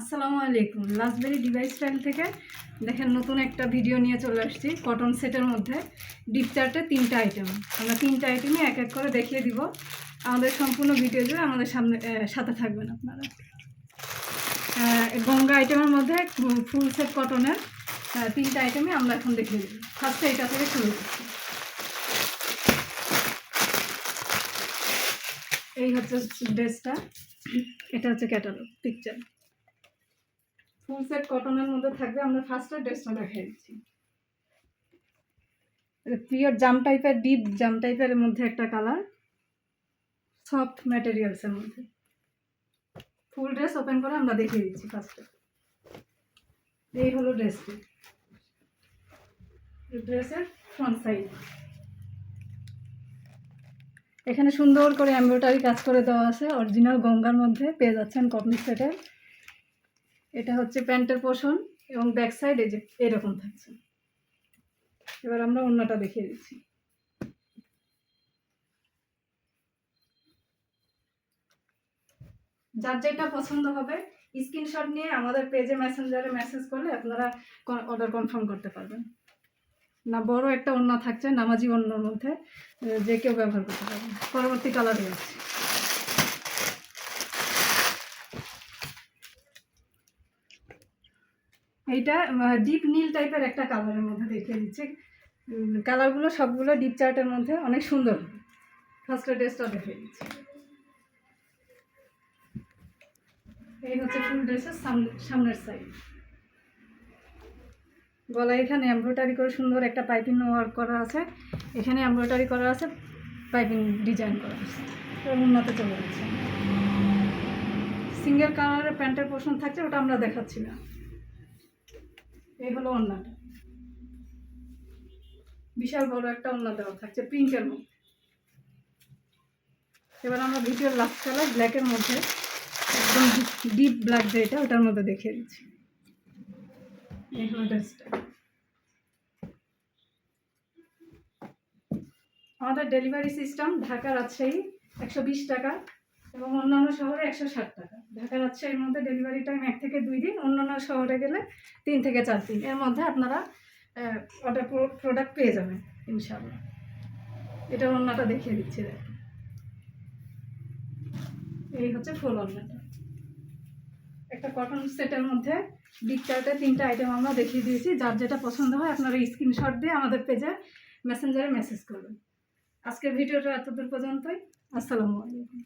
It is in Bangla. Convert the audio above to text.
আসসালামু আলাইকুম। লাস্টবেরি ডিভাইস স্টাইল থেকে দেখেন নতুন একটা ভিডিও নিয়ে চলে আসছি কটন সেটের মধ্যে। ডিপ চার্টে তিনটা আইটেম আমরা তিনটা আইটেমই এক এক করে দেখিয়ে দিব। আমাদের সম্পূর্ণ ভিডিও জুড়ে আমাদের সামনে সাথে থাকবেন আপনারা। গঙ্গা আইটেমের মধ্যে ফুল সেট কটনের তিনটা আইটেমই আমরা এখন দেখিয়ে দিব। ফার্স্টে এটা থেকে শুরু করছি। এই হচ্ছে ড্রেসটা এটা হচ্ছে ক্যাটালগ পিকচার ফুল সেট কটনের মধ্যে থাকবে, আমরা ফার্স্টে ড্রেসটা দেখাই দিচ্ছি। পিওর জাম টাইপের ডিপ জাম টাইপের মধ্যে একটা কালার সফট ম্যাটেরিয়ালসের মধ্যে। ফুল ড্রেস ওপেন করে আমরা দেখিয়ে দিচ্ছি ফার্স্টে এই হলো ড্রেসটি ড্রেসের ফ্রন্ট সাইড এখানে সুন্দর করে এমব্রয়ডারি কাজ করে দেওয়া আছে অরিজিনাল গঙ্গার মধ্যে পেয়ে যাচ্ছেন কটন সেটের এটা হচ্ছে প্যান্টের পোষণ এবং ব্যাক সাইড এই যে এরকম থাকছে। এবার আমরা অন্যটা দেখিয়ে দিচ্ছি। যার যেটা পছন্দ হবে, স্ক্রিনশট নিয়ে আমাদের পেজে মেসেঞ্জারে মেসেজ করলে আপনারা অর্ডার কনফার্ম করতে পারবেন। না, বড় একটা অন্য থাকছে, নামাজি অন্যর মধ্যে যে কেউ ব্যবহার করতে পারবেন পরবর্তী কালারে আছে এইটা ডিপ নীল টাইপের একটা কালারের মধ্যে দেখিয়ে দিচ্ছে। কালারগুলো সবগুলো ডিপ চার্টের মধ্যে অনেক সুন্দর। ফার্স্টে ড্রেসটা দেখিয়ে দিচ্ছি। এই হচ্ছে ফুল ড্রেসের সামনে সামনের সাইড গলায় এখানে এমব্রয়ডারি করে সুন্দর একটা পাইপিং ওয়ার্ক করা আছে। এখানে এমব্রয়ডারি করা আছে পাইপিং ডিজাইন করা আছে। উন্নত চলে যাচ্ছে। সিঙ্গেল কালারের প্যান্টের পোর্শন থাকছে, ওটা আমরা দেখাচ্ছি না। এই হলো ওন্নাটা বিশাল বড় একটা ওন্না দেওয়া থাকছে পিঙ্কের মধ্যে। এবার আমরা ভিডিওর লাস্ট কালার ব্ল্যাকের মধ্যে, একদম ডিপ ব্ল্যাক যেটা ওটার মধ্যে দেখিয়ে দিচ্ছি। এই হলো ড্রেসটা আমাদের ডেলিভারি সিস্টেম ঢাকা রাজশাহী একশো বিশ টাকা। এবং অন্যান্য শহরে একশো ষাট টাকা। ঢাকা রাজশাহীর মধ্যে ডেলিভারি টাইম এক থেকে দুই দিন, অন্যান্য শহরে গেলে তিন থেকে চার দিন। এর মধ্যে আপনারা অর্ডার প্রোডাক্ট পেয়ে যাবেন, ইনশাআল্লাহ। এটা অন্যটা দেখিয়ে দিচ্ছি এই হচ্ছে ফুল অন্যটা একটা কটন সেটের মধ্যে চার্টে তিনটা আইটেম আমরা দেখিয়ে দিয়েছি। যার যেটা পছন্দ হয় আপনারা স্ক্রিনশট দিয়ে আমাদের পেজে মেসেঞ্জারে মেসেজ করবেন। আজকের ভিডিওটা এতদূর পর্যন্তই। আসসালামু আলাইকুম।